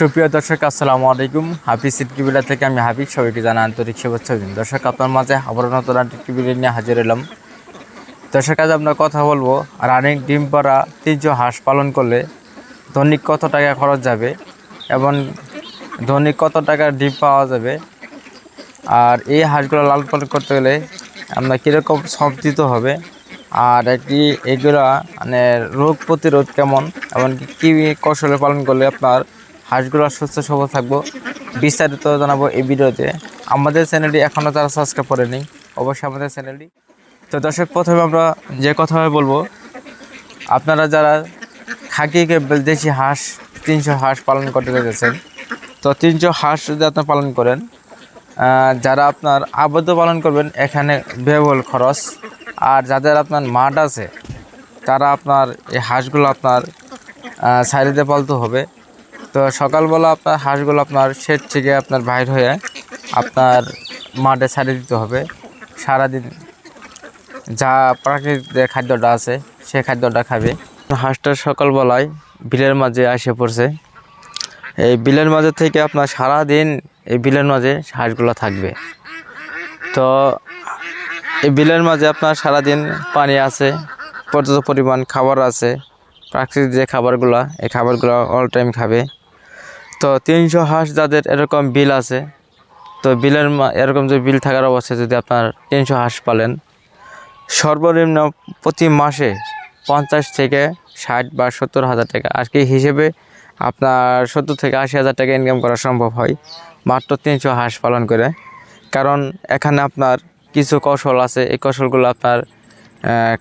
সুপ্রিয় দর্শক, আসসালামু আলাইকুম। হাফিজ সিটকিবিলা থেকে আমি হাফিজ, সবাইকে জানা আন্তরিক শুভেচ্ছা দিন দর্শক, আপনার মাঝে আবার নতুন টিভিলে নিয়ে হাজির এলাম দর্শক, আজ আমরা কথা বলব, রানিং ডিম পাড়া তিনশো হাঁস পালন করলে দৈনিক কত টাকা খরচ যাবে এবং দৈনিক কত টাকার ডিম পাওয়া যাবে? আর এই হাঁসগুলো লাল পালন করতে গেলে আপনার কীরকম সব দিতে হবে? আর একটি এগুলা মানে রোগ প্রতিরোধ কেমন? এমনকি কী কৌশলে পালন করলে আপনার হাঁসগুলো সুস্থ সবল থাকব। বিস্তারিত জানাব এই ভিডিওতে। আমাদের চ্যানেলটি এখনও তারা সাবস্ক্রাইব করেনি, অবশ্যই আমাদের চ্যানেলটি। তো দর্শক, প্রথমে আমরা যে কথা বলব, আপনারা যারা খাকিকে দেশি হাঁস, তিনশো হাঁস পালন করতে চাইছেন তো তিনশো হাঁস যদি আপনি পালন করেন যারা আপনার আবদ্ধ পালন করবেন, এখানে ব্যয়বহুল খরচ। আর যাদের আপনার মাঠ আছে, তারা আপনার এই হাঁসগুলো আপনার সাইডে পালতে হবে। তো সকালবেলা আপনার হাঁসগুলো আপনার শেড থেকে আপনার বাইর হয়ে আপনার মাঠে ছাড়িয়ে দিতে হবে। সারাদিন যা প্রাকৃতিক যে খাদ্যটা আছে, সে খাদ্যটা খাবে। হাঁসটা সকালবেলায় বিলের মাঝে আসে পড়ছে। এই বিলের মাঝে থেকে আপনার সারা দিন এই বিলের মাঝে হাঁসগুলো থাকবে। তো এই বিলের মাঝে আপনার সারা দিন পানি আছে, পর্যাপ্ত পরিমাণ খাবার আছে। প্রাকৃতিক যে খাবারগুলো, এই খাবারগুলো অল টাইম খাবে। তো তিনশো হাঁস যাদের এরকম বিল আছে, তো বিলের এরকম যে বিল থাকার অবস্থায় যদি আপনার তিনশো হাঁস পালেন, সর্বনিম্ন প্রতি মাসে পঞ্চাশ থেকে ষাট বা সত্তর হাজার টাকা। আর কি হিসেবে আপনার সত্তর থেকে আশি হাজার টাকা ইনকাম করা সম্ভব হয়, মাত্র তিনশো হাঁস পালন করে। কারণ এখানে আপনার কিছু কৌশল আছে, এই কৌশলগুলো আপনার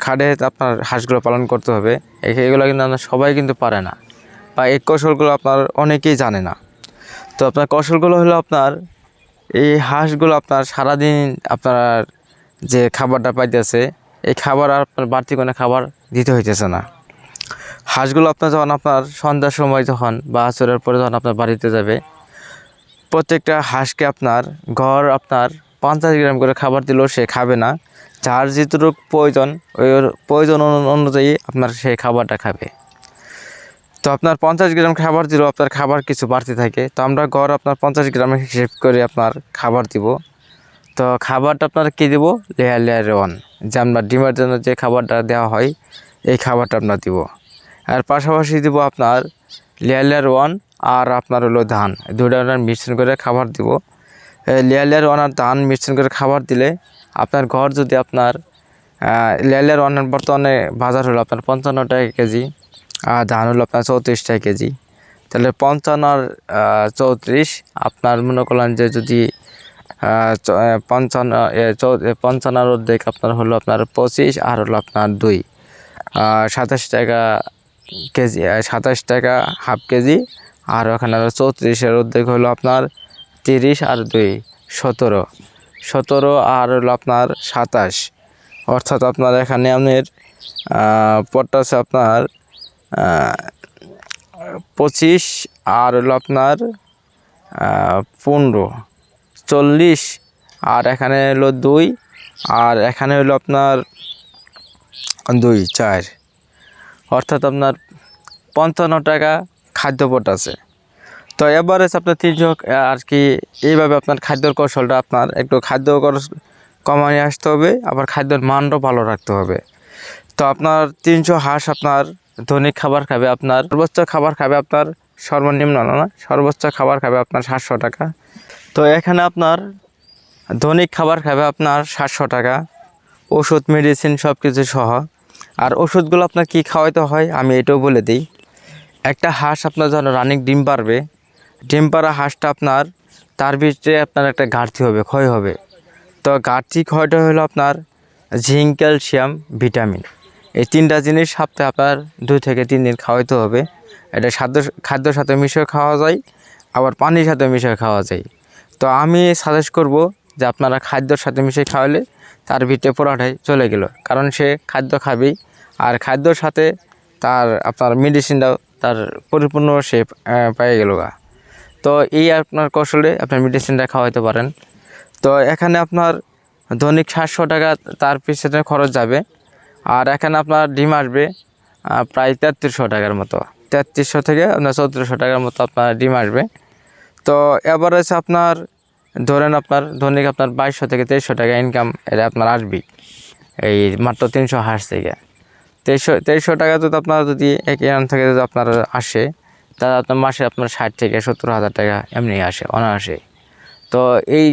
খাটে আপনার হাঁসগুলো পালন করতে হবে। এগুলো কিন্তু আপনার সবাই কিন্তু পারে না। বা এই কৌশলগুলো আপনার অনেকেই জানে না। তো আপনার কৌশলগুলো হলো আপনার, এই হাঁসগুলো আপনার সারাদিন আপনার যে খাবারটা পাইতেছে, এই খাবার আর আপনার বাড়তি কোনো খাবার দিতে হইতেছে না। হাঁসগুলো আপনার যখন আপনার সন্ধ্যার সময় যখন বা আচরের পরে যখন আপনার বাড়িতে যাবে, প্রত্যেকটা হাঁসকে আপনার ঘর আপনার পঞ্চাশ গ্রাম করে খাবার দিলেও সে খাবে না। যার যেটুকু প্রয়োজন, ওই প্রয়োজন অনু- অনুযায়ী আপনার সেই খাবারটা খাবে। তো আপনার পঞ্চাশ গ্রাম খাবার দিলেও আপনার খাবার কিছু বাড়তি থাকে। তো আমরা গড় আপনার পঞ্চাশ গ্রামের হিসেব করে আপনার খাবার দিব। তো খাবারটা আপনার কী দিব? Layer layer one. যে আপনার ডিমের জন্য যে খাবারটা দেওয়া হয়, এই খাবারটা আপনার দিব। আর পাশাপাশি দিব আপনার লেয়ার লেয়ার ওয়ান আর আপনার হলো ধান। দুটো আপনার মিশ্রণ করে খাবার দিব। লেয়ার লেয়ার ওয়ান আর ধান মিশ্রণ করে খাবার দিলে আপনার ঘর যদি আপনার লেয়ার লেয়ার ওয়ানের বর্তমানে বাজার হলো আপনার পঞ্চান্ন টাকা কেজি। আর ধান হলো আপনার চৌত্রিশ টাকা কেজি। তাহলে পঞ্চান্ন আর চৌত্রিশ, আপনার মনে করলেন যে যদি পঞ্চান্ন পঞ্চান্ন অর্ধেক আপনার হলো আপনার পঁচিশ আর হলো আপনার দুই। সাতাশ টাকা কেজি সাতাশ টাকা হাফ কেজি, আর ওখানে চৌত্রিশের অর্ধেক হলো আপনার তিরিশ আর দুই, সতেরো। সতেরো আর হলো আপনার সাতাশ। অর্থাৎ আপনার এখানে আপনার পটটা আছে আপনার পঁচিশ আর হলো আপনার পনেরো। চল্লিশ আর এখানে হলো দুই, আর এখানে হলো আপনার দুই, চার। অর্থাৎ আপনার পঞ্চান্ন টাকা খাদ্যপট আছে। তো এভারেজ আপনার তিনশো, আর কি এইভাবে আপনার খাদ্যর কৌশলটা আপনার একটু খাদ্য খরচ কমায় আসতে হবে, আবার খাদ্যের মানটাও ভালো রাখতে হবে। তো আপনার তিনশো হাঁস আপনার দৈনিক খাবার খাবে আপনার, সর্বোচ্চ খাবার খাবে আপনার সর্বনিম্ন, না সর্বোচ্চ খাবার খাবে আপনার সাতশো টাকা। তো এখানে আপনার দৈনিক খাবার খাবে আপনার সাতশো টাকা, ওষুধ মেডিসিন সব কিছু সহ। আর ওষুধগুলো আপনার কি খাওয়াইতে হয়, আমি এটাও বলে দিই। একটা হাঁস আপনার যখন রানিং ডিম পারবে। ডিম পাড়া হাঁসটা আপনার, তার ভিতরে আপনার একটা ঘাটতি হবে, ক্ষয় হবে। তো ঘাটতি ক্ষয়টা হলো আপনার জিঙ্ক ক্যালসিয়াম, ভিটামিন। এই তিনটা জিনিস সপ্তাহে আপনার দুই থেকে তিন দিন খাওয়াইতে হবে। এটা খাদ্য খাদ্যর সাথে মিশিয়ে খাওয়া যায়, আবার পানির সাথে মিশিয়ে খাওয়া যায়। তো আমি সাজেস্ট করব যে আপনারা খাদ্যর সাথে মিশিয়ে খাওয়ালে তার ভিতরে পোড়াটাই চলে গেল। কারণ সে খাদ্য খাবেই, আর খাদ্যর সাথে তার, আপনার মেডিসিনটাও তার পরিপূর্ণ সে পেয়ে গেল গা। তো এই আপনার কৌশলে আপনার মেডিসিনটা খাওয়াইতে পারেন। তো এখানে আপনার দৈনিক সাতশো টাকা তার পিছনে খরচ যাবে। আর এখানে আপনার ডিম আসবে প্রায় তেত্রিশশো টাকার মতো। তেত্রিশশো থেকে আপনার চৌত্রিশশো টাকার মতো আপনার ডিম আসবে। তো এভারেজ আপনার, ধরেন আপনার দৈনিক আপনার বাইশশো থেকে তেইশশো টাকা ইনকাম এটা আপনার আসবেই। এই মাত্র তিনশো হাঁস থেকে। তেইশশো তেইশশো টাকা যদি আপনার যদি এক ইয়ান থেকে যদি আপনার আসে, তাহলে আপনার মাসে আপনার ষাট থেকে সত্তর হাজার টাকা এমনি আসে অনায়াসে তো এই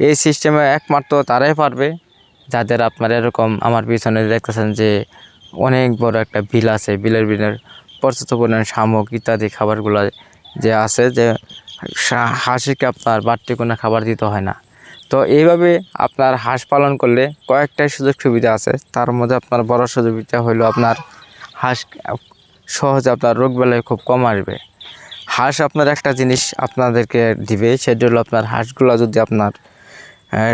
এই সিস্টেমে একমাত্র তারাই পারবে। যাদের আপনার এরকম আমার পিছনে দেখতেছেন যে অনেক বড় একটা বিল আছে, বিলের বিলের পর্যাপ্ত পরিমাণ শামুক ইত্যাদি খাবারগুলো যে আছে যে হাঁসিকে আপনার বাড়তি কোনো খাবার দিতে হয় না। তো এইভাবে আপনার হাঁস পালন করলে কয়েকটাই সুযোগ সুবিধা আছে। তার মধ্যে আপনার বড় সুবিধা হলো আপনার হাঁস সহজে আপনার রোগ বেলায় খুব কম আসবে। হাঁস আপনার একটা জিনিস আপনাদেরকে দিবে, সেটা হলো আপনার হাঁসগুলো যদি আপনার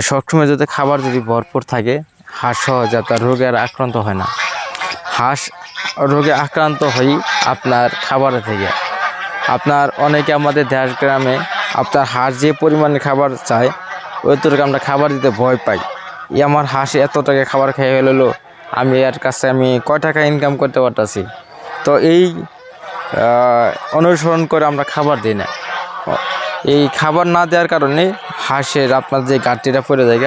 সবসময় যাতে খাবার যদি ভরপুর থাকে, হাঁস সহজে আপনার আর আক্রান্ত হয় না। হাঁস রোগে আক্রান্ত হই আপনার খাবারের থেকে। আপনার অনেকে আমাদের দেশ গ্রামে আপনার হাঁস যে পরিমাণে খাবার চায় ওইটুকু আমরা খাবার দিতে ভয় পাই। এই আমার হাঁস এত টাকা খাবার খেয়ে ফেলল, আমি এর কাছে আমি কয় টাকা ইনকাম করতে পারতাছি? তো এই অনুসরণ করে আমরা খাবার দিই না। এই খাবার না দেওয়ার কারণে হাঁসের আপনার যে গাঁটটিটা পড়ে যায়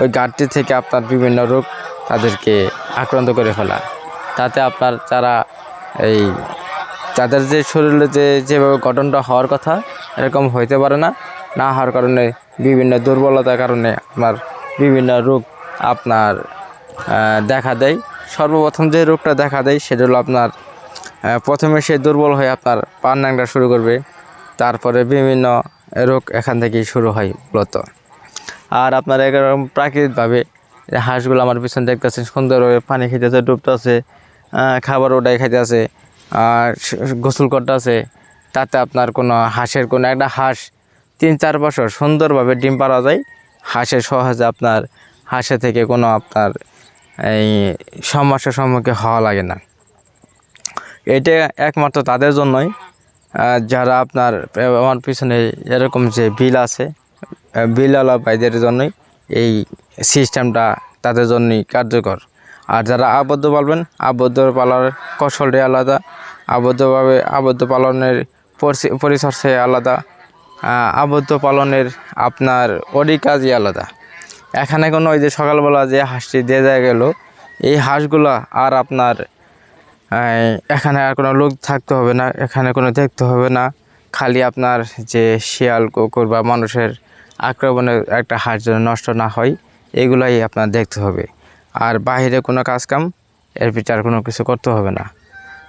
ওই গাঁটটি থেকে আপনার বিভিন্ন রোগ তাদেরকে আক্রান্ত করে ফেলা। তাতে আপনার যারা এই তাদের যে শরীরে যে যেভাবে গঠনটা হওয়ার কথা, এরকম হইতে পারে না। না হওয়ার কারণে বিভিন্ন দুর্বলতার কারণে আপনার বিভিন্ন রোগ আপনার দেখা দেয়। সর্বপ্রথম যে রোগটা দেখা দেয়, সেটা হলো আপনার প্রথমে সে দুর্বল হয়ে আপনার পান শুরু করবে। তারপরে বিভিন্ন রোগ এখান থেকেই শুরু হয় মূলত। আর আপনার এরকম প্রাকৃতিকভাবে হাঁসগুলো আমার পিছনে দেখতেছেন, সুন্দরভাবে পানি খেতেছে ডুবতেছে খাবার ওটাই খাইতেছে, আর গোসল করতেছে, তাতে আপনার কোনো হাঁসের কোনো, একটা হাঁস তিন চার বছর সুন্দরভাবে ডিম পাওয়া যায় হাঁসের সহজে আপনার, হাঁসে থেকে কোনো আপনার এই সমস্যার সম্মুখীন হওয়া লাগে না। এটা একমাত্র তাদের জন্যই। যারা আপনার আমার পিছনে এরকম যে বিল আছে বিলওয়ালা ভাইদের জন্যই এই সিস্টেমটা তাদের জন্যই কার্যকর। আর যারা আবদ্ধ পালবেন, আবদ্ধ পালার কৌশলটাই আলাদা, আবদ্ধভাবে আবদ্ধ পালনের পরিচি- পরিচর্যাই আলাদা আবদ্ধ পালনের আপনার ওরই কাজই আলাদা। এখানে কোনো ওই যে সকালবেলা যে হাঁসটি দিয়ে দেওয়া গেল, এই হাঁসগুলো আর আপনার এখানে আর কোনো লোক থাকতে হবে না, এখানে কোনো দেখতে হবে না। খালি আপনার যে শিয়াল, কুকুর বা মানুষের আক্রমণে একটা হাঁস যেন নষ্ট না হয়, এগুলাই আপনার দেখতে হবে। আর বাইরে কোনো কাজকাম, এর পিছনে আর কোনো কিছু করতে হবে না।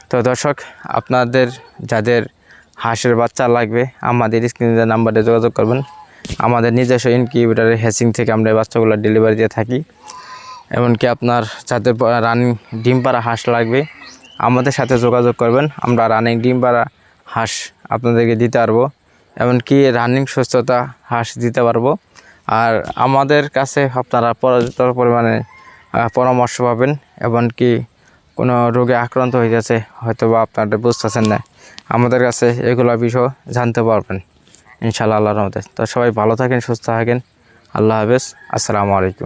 তো দর্শক, আপনাদের যাদের হাঁসের বাচ্চা লাগবে, আমাদের স্ক্রিনের নাম্বারে যোগাযোগ করবেন। আমাদের নিজস্ব ইনকিউবেটারের হ্যাচিং থেকে আমরা বাচ্চাগুলো ডেলিভারি দিয়ে থাকি। এমনকি আপনার যাদের রানিং ডিম পাড়া হাঁস লাগবে আমাদের সাথে যোগাযোগ করবেন। আমরা রানিং ডিম পাড়া হাঁস আপনাদেরকে দিতে পারব। এমনকি রানিং সুস্থতা হাঁস দিতে পারব। আর আমাদের কাছে আপনারা পর্যাপ্ত পরিমাণে পরামর্শ পাবেন। এমনকি কোনো রোগে আক্রান্ত হয়ে গেছে হয়তো বা আপনারা বুঝতেছেন না। আমাদের কাছে এগুলো বিষয় জানতে পারবেন। ইনশাল্লাহ আল্লাহর রহমতে। তো সবাই ভালো থাকেন, সুস্থ থাকেন। আল্লাহ হাফেজ। আসসালামু আলাইকুম।